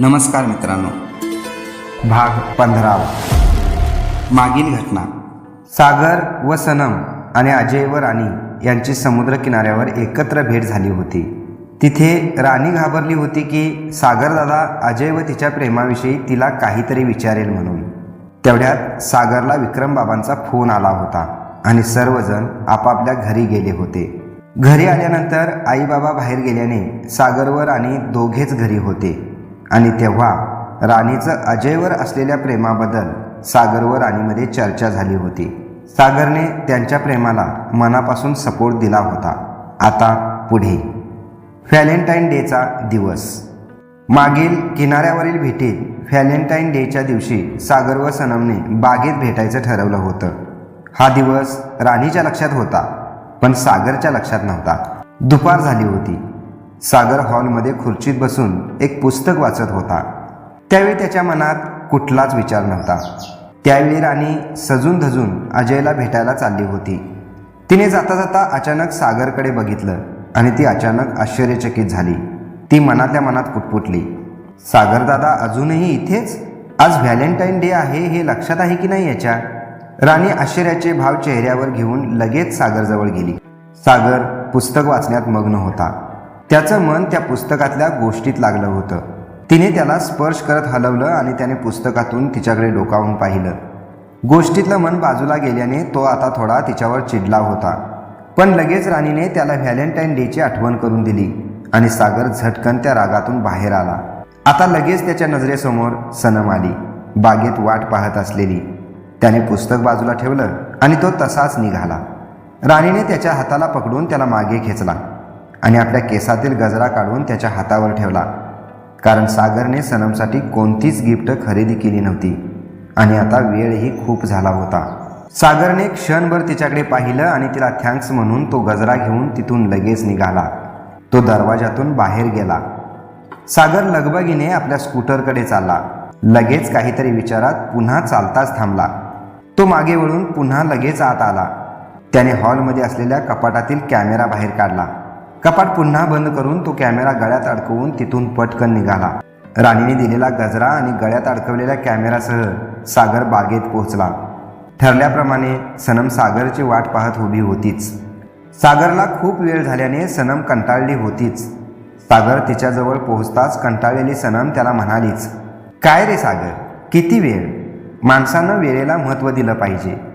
नमस्कार मित्रांनो. भाग पंधरावा. मागील घटना. सागर व सनम आणि अजय व राणी यांची समुद्र किनाऱ्यावर एकत्र भेट झाली होती. तिथे राणी घाबरली होती की सागरदादा अजय व तिच्या प्रेमाविषयी तिला काहीतरी विचारेल म्हणून. तेवढ्यात सागरला विक्रमबाबांचा फोन आला होता आणि सर्वजण आपापल्या घरी गेले होते. घरी आल्यानंतर आई बाबा बाहेर गेल्याने सागर व राणी दोघेच घरी होते. आणि तेव्हा राणीचं अजयवर असलेल्या प्रेमाबद्दल सागर व राणीमध्ये चर्चा झाली होती. सागरने त्यांच्या प्रेमाला मनापासून सपोर्ट दिला होता. आता पुढे. व्हॅलेंटाईन डेचा दिवस. मागील किनाऱ्यावरील भेटीत व्हॅलेंटाईन डेच्या दिवशी सागर व सनमने बागेत भेटायचं ठरवलं होतं. हा दिवस राणीच्या लक्षात होता पण सागरच्या लक्षात नव्हता. दुपार झाली होती. सागर हॉलमध्ये खुर्चीत बसून एक पुस्तक वाचत होता. त्यावेळी त्याच्या मनात कुठलाच विचार नव्हता. त्यावेळी राणी सजून धजून अजयला भेटायला चालली होती. तिने जाता जाता अचानक सागरकडे बघितलं आणि ती अचानक आश्चर्यचकित झाली. ती मनातल्या मनात पुटपुटली. सागरदादा अजूनही इथेच? आज व्हॅलेंटाईन डे आहे हे लक्षात आहे की नाही याच्या? राणी आश्चर्याचे भाव चेहऱ्यावर घेऊन लगेच सागरजवळ गेली. सागर पुस्तक वाचण्यात मग्न होता. त्याचं मन त्या पुस्तकातल्या गोष्टीत लागलं होतं. तिने त्याला स्पर्श करत हलवलं आणि त्याने पुस्तकातून तिच्याकडे डोकावून पाहिलं. गोष्टीतलं मन बाजूला गेल्याने तो आता थोडा तिच्यावर चिडला होता. पण लगेच राणीने त्याला व्हॅलेंटाईन डेची आठवण करून दिली आणि सागर झटकन त्या रागातून बाहेर आला. आता लगेच त्याच्या नजरेसमोर सनम आली. बागेत वाट पाहत असलेली. त्याने पुस्तक बाजूला ठेवलं आणि तो तसाच निघाला. राणीने त्याच्या हाताला पकडून त्याला मागे खेचला. आणि आपल्या केसातील गजरा काढून त्याच्या हातावर ठेवला. कारण सागरने सनमसाठी कोणतीच गिफ्ट खरेदी केली नव्हती. आणि आता वेळही खूप झाला होता. सागरने क्षणभर तिच्याकडे पाहिलं आणि तिला थँक्स म्हणून तो गजरा घेऊन तिथून लगेच निघाला. तो दरवाजातून बाहेर गेला. सागर लगबगीने आपल्या स्कूटरकडे चालला. लगेच काहीतरी विचारात पुन्हा चालताच थांबला. तो मागे वळून पुन्हा लगेच आत आला. त्याने हॉलमध्ये असलेल्या कपाटातील कॅमेरा बाहेर काढला. कपाट पुन्हा बंद करून तो कॅमेरा गळ्यात अडकवून तिथून पटकन निघाला. राणीने दिलेला गजरा आणि गळ्यात अडकवलेल्या कॅमेरासह सागर बागेत पोहोचला. ठरल्याप्रमाणे सनम सागरची वाट पाहत उभी होतीच. सागरला खूप वेळ झाल्याने सनम कंटाळली होतीच. सागर तिच्याजवळ पोहोचताच कंटाळलेली सनम त्याला म्हणालीच काय रे सागर किती वेळ? माणसानं वेळेला महत्त्व दिलं पाहिजे.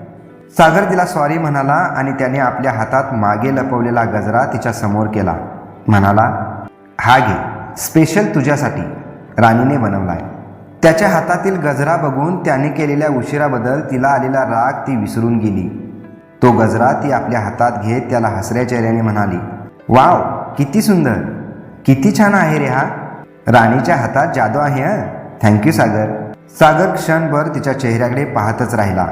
सागर तिला सॉरी म्हणाला आणि त्याने आपल्या हातात मागे लपवलेला गजरा तिच्या समोर केला. म्हणाला हा घे स्पेशल तुझ्यासाठी राणीने बनवलाय. त्याच्या हातातील गजरा बघून त्याने केलेल्या उशिराबद्दल तिला आलेला राग ती विसरून गेली. तो गजरा ती आपल्या हातात घेत त्याला हसऱ्या चेहऱ्याने म्हणाली वाव किती सुंदर किती छान आहे रे हा. राणीच्या हातात जादू आहे हं. थँक्यू सागर. सागर क्षणभर तिच्या चेहऱ्याकडे पाहतच राहिला.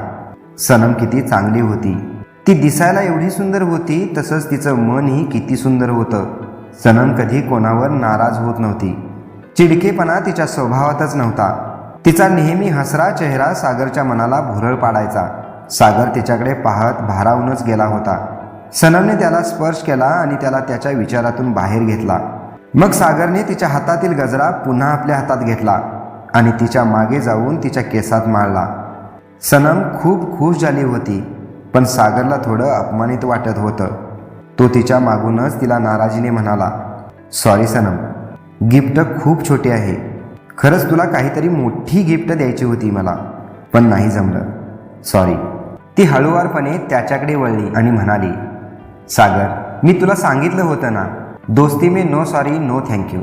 सनम किती चांगली होती. ती दिसायला एवढी सुंदर होती तसंच तिचं मनही किती सुंदर होतं. सनम कधी कोणावर नाराज होत नव्हती. चिडकेपणा तिच्या स्वभावातच नव्हता. तिचा नेहमी हसरा चेहरा सागरच्या मनाला भुरळ पाडायचा. सागर तिच्याकडे पाहत भारावूनच गेला होता. सनमने त्याला स्पर्श केला आणि त्याला त्याच्या विचारातून बाहेर घेतला. मग सागरने तिच्या हातातील गजरा पुन्हा आपल्या हातात घेतला आणि तिच्यामागे जाऊन तिच्या केसात मारला सनम खूप खुश झाली होती पण सागरला थोडं अपमानित वाटत होतं. तो तिच्या मागूनच तिला नाराजीने म्हणाला सॉरी सनम. गिफ्ट खूप छोटे आहे. खरंच तुला काहीतरी मोठी गिफ्ट द्यायची होती मला पण नाही जमलं. सॉरी ती हळूवारपणे त्याच्याकडे वळली आणि म्हणाली सागर मी तुला सांगितलं होतं ना दोस्ती मे no sorry no thank you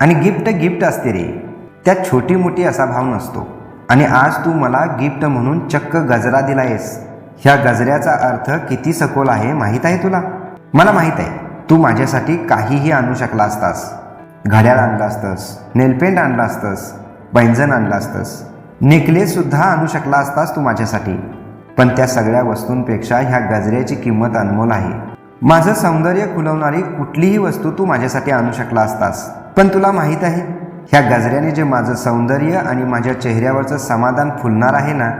आणि गिफ्ट गिफ्ट असते रे. त्यात छोटी मोठी असा भाव नसतो. आणि आज तू मला गिफ्ट म्हणून चक्क गजरा दिलायस. ह्या गजऱ्याचा अर्थ किती सखोल आहे माहीत आहे तुला? मला माहीत आहे. तू माझ्यासाठी काहीही आणू शकला असतास. घड्याळ आणलं असतंस नेलपेंट आणलं असतंस पैंजण आणलं असतंस. नेकलेससुद्धा आणू शकला असतास तू माझ्यासाठी. पण त्या सगळ्या वस्तूंपेक्षा ह्या गजऱ्याची किंमत अनमोल आहे. माझं सौंदर्य खुलवणारी कुठलीही वस्तू तू माझ्यासाठी आणू शकला असतास. पण तुला माहीत आहे ह्या गजऱ्याने जे माझं सौंदर्य आणि माझ्या चेहऱ्यावरचं समाधान फुलणार आहे ना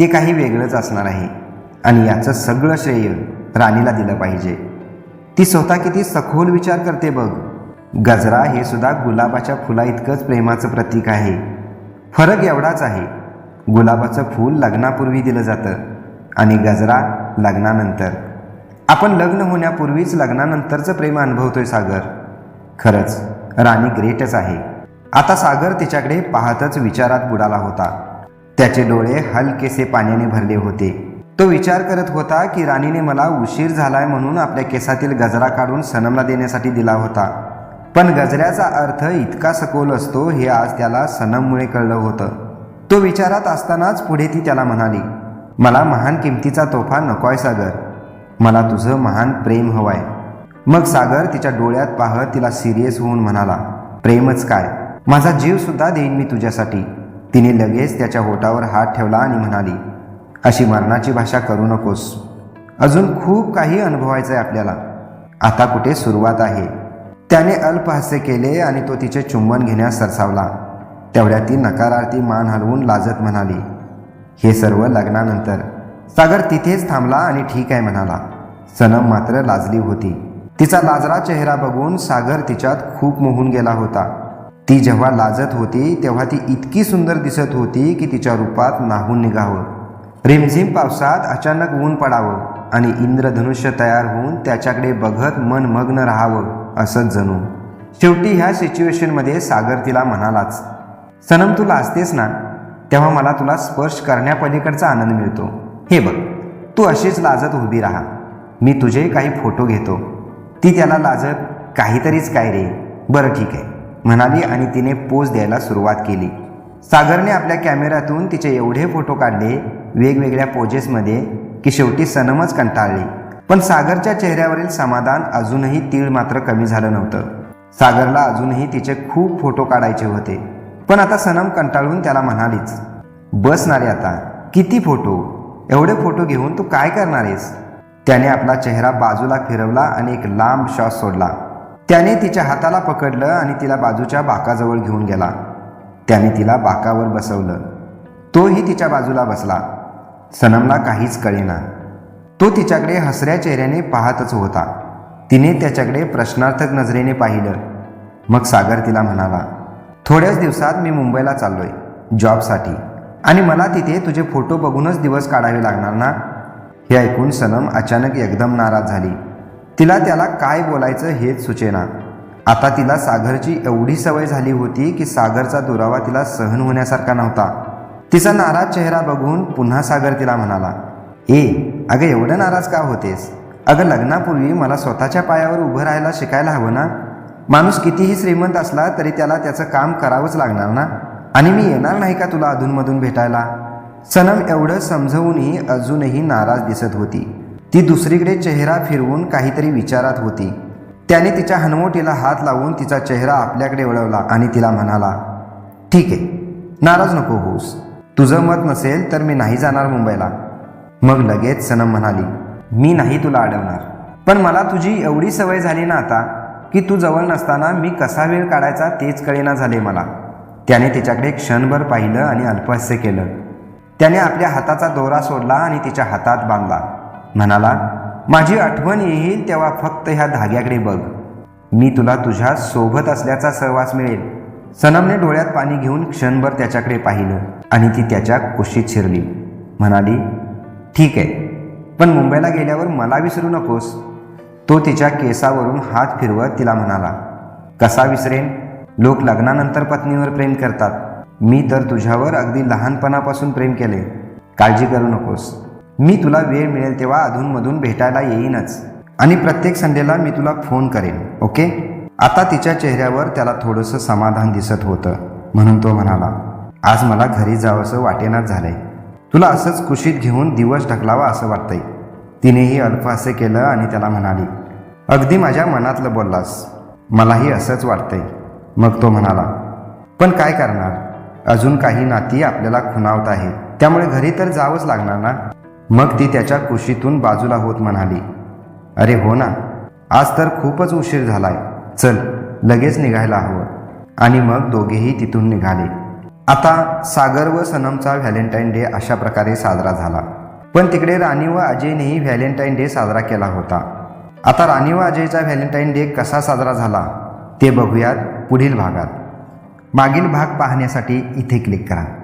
ते काही वेगळंच असणार आहे. आणि याचं सगळं श्रेय राणीला दिलं पाहिजे. ती स्वतः किती सखोल विचार करते बघ. गजरा हे सुद्धा गुलाबाच्या फुला इतकंच प्रेमाचं प्रतीक आहे. फरक एवढाच आहे. गुलाबाचं फूल लग्नापूर्वी दिलं जातं आणि गजरा लग्नानंतर. आपण लग्न होण्यापूर्वीच लग्नानंतरचं प्रेम अनुभवतोय सागर. खरंच राणी ग्रेटच आहे. आता सागर तिच्याकडे पाहतच विचारात बुडाला होता. त्याचे डोळे हलकेसे पाण्याने भरले होते. तो विचार करत होता की राणीने मला उशीर झालाय म्हणून आपल्या केसातील गजरा काढून सनमला देण्यासाठी दिला होता. पण गजऱ्याचा अर्थ इतका सखोल असतो हे आज त्याला सनममुळे कळलं होतं. तो विचारात असतानाच पुढे ती त्याला म्हणाली मला महान किमतीचा तोफा नकोय सागर. मला तुझं महान प्रेम हवंय. मग सागर तिच्या डोळ्यात पाहत तिला सिरियस होऊन म्हणाला प्रेमच काय? माझा जीवसुद्धा देईन मी तुझ्यासाठी. तिने लगेच त्याच्या होटावर हात ठेवला आणि म्हणाली अशी मरणाची भाषा करू नकोस. अजून खूप काही अनुभवायचं आहे आपल्याला. आता कुठे सुरुवात आहे? त्याने अल्पहास्य केले आणि तो तिचे चुंबन घेण्यास सरसावला. तेवढ्या ती नकारार्थी मान हलवून लाजत म्हणाली हे सर्व लग्नानंतर. सागर तिथेच थांबला आणि ठीक आहे म्हणाला. सनम मात्र लाजली होती. तिचा लाजरा चेहरा बघून सागर तिच्यात खूप मोहून गेला होता. ती जेव्हा लाजत होती तेव्हा ती इतकी सुंदर दिसत होती की तिच्या रूपात नाहून निघावं. रिमझिम पावसात अचानक ऊन पडावं आणि इंद्रधनुष्य तयार होऊन त्याच्याकडे बघत मन मग्न राहावं असंच जणू. शेवटी ह्या सिच्युएशनमध्ये सागर तिला म्हणालाच सनम तू लाजतेस ना? तेव्हा मला तुला स्पर्श करण्यापलीकडचा आनंद मिळतो. हे बघ तू अशीच लाजत उभी राहा. मी तुझे काही फोटो घेतो. ती त्याला लाजत काहीतरीच काय रे? बरं ठीक आहे. म्हणाली आणि तिने पोज द्यायला सुरुवात केली. सागरने आपल्या कॅमेऱ्यातून तिचे एवढे फोटो काढले वेगवेगळ्या पोजेसमध्ये की शेवटी सनमच कंटाळली. पण सागरच्या चेहऱ्यावरील समाधान अजूनही तीळ मात्र कमी झालं नव्हतं. सागरला अजूनही तिचे खूप फोटो काढायचे होते. पण आता सनम कंटाळून त्याला म्हणालीच बसणारे आता किती फोटो? एवढे फोटो घेऊन तू काय करणार आहेस? त्याने आपला चेहरा बाजूला फिरवला आणि एक लांब शॉट सोडला. त्याने तिच्या हाताला पकडलं आणि तिला बाजूच्या बाकाजवळ घेऊन गेला. त्याने तिला बाकावर बसवलं. तोही तिच्या बाजूला बसला. सनमला काहीच कळेना. तो तिच्याकडे हसऱ्या चेहऱ्याने पाहतच होता. तिने त्याच्याकडे प्रश्नार्थक नजरेने पाहिलं. मग सागर तिला म्हणाला थोड्याच दिवसात मी मुंबईला चाललोय जॉबसाठी. आणि मला तिथे तुझे फोटो बघूनच दिवस काढावे लागणार ना? हे ऐकून सनम अचानक एकदम नाराज झाली. तिला त्याला काय बोलायचं हेच सुचेना. आता तिला सागरची एवढी सवय झाली होती की सागरचा दुरावा तिला सहन होण्यासारखा नव्हता. तिचा नाराज चेहरा बघून पुन्हा सागर तिला म्हणाला ए अगं एवढं नाराज का होतेस? अगं लग्नापूर्वी मला स्वतःच्या पायावर उभं राहायला शिकायला हवं ना? माणूस कितीही श्रीमंत असला तरी त्याला त्याचं काम करावंच लागणार ना? आणि मी येणार नाही का तुला अधूनमधून भेटायला? सनम एवढं समजवूनही अजूनही नाराज दिसत होती. ती दुसरीकडे चेहरा फिरवून काहीतरी विचारात होती. त्याने तिच्या हनवटीला हात लावून तिचा चेहरा आपल्याकडे वळवला आणि तिला म्हणाला ठीक आहे नाराज नको होऊस. तुझं मत नसेल तर मी नाही जाणार मुंबईला. मग लगेच सनम म्हणाली मी नाही तुला अडवणार. पण मला तुझी एवढी सवय झाली ना आता की तू जवळ नसताना मी कसा वेळ काढायचा तेच कळेना झाले मला. त्याने तिच्याकडे क्षणभर पाहिलं आणि अल्पहास्य केलं. त्याने आपल्या हाताचा दोरा सोडला आणि तिच्या हातात बांधला. म्हणाला माझी आठवण येईल तेव्हा फक्त ह्या धाग्याकडे बघ. मी तुला तुझ्या सोबत असल्याचा सहवास मिळेल. सनमने डोळ्यात पाणी घेऊन क्षणभर त्याच्याकडे पाहिलं आणि ती त्याच्या कुशीत शिरली. म्हणाली ठीक आहे पण मुंबईला गेल्यावर मला विसरू नकोस. तो तिच्या केसावरून हात फिरवत तिला म्हणाला कसा विसरेन? लोक लग्नानंतर पत्नीवर प्रेम करतात. मी तर तुझ्यावर अगदी लहानपणापासून प्रेम केले. काळजी करू नकोस. मी तुला वेळ मिळेल तेव्हा अधूनमधून भेटायला येईनच. आणि प्रत्येक संडेला मी तुला फोन करेन ओके? आता तिच्या चेहऱ्यावर त्याला थोडंसं समाधान दिसत होतं. म्हणून तो म्हणाला आज मला घरी जावंसं वाटेनाच झालंय. तुला असंच कुशीत घेऊन दिवस ढकलावा असं वाटतंय. तिनेही अल्पहास्य केलं आणि त्याला म्हणाली अगदी माझ्या मनातलं बोललास. मलाही असंच वाटतंय. मग तो म्हणाला पण काय करणार? अजून काही नाती आपल्याला खुणावत आहे त्यामुळे घरी तर जावंच लागणार ना? मग ती त्याच्या कुशीतून बाजूला होत म्हणाली अरे हो ना आज तर खूपच उशीर झालाय. चल लगेच निघायला हवं. आणि मग दोघेही तिथून निघाले. आता सागर व सनमचा व्हॅलेंटाईन डे अशा प्रकारे साजरा झाला. पण तिकडे राणी व अजयनेही व्हॅलेंटाईन डे साजरा केला होता. आता राणी व अजयचा व्हॅलेंटाईन डे कसा साजरा झाला ते बघूयात पुढील भागात. मागील भाग पाहण्यासाठी इथे क्लिक करा.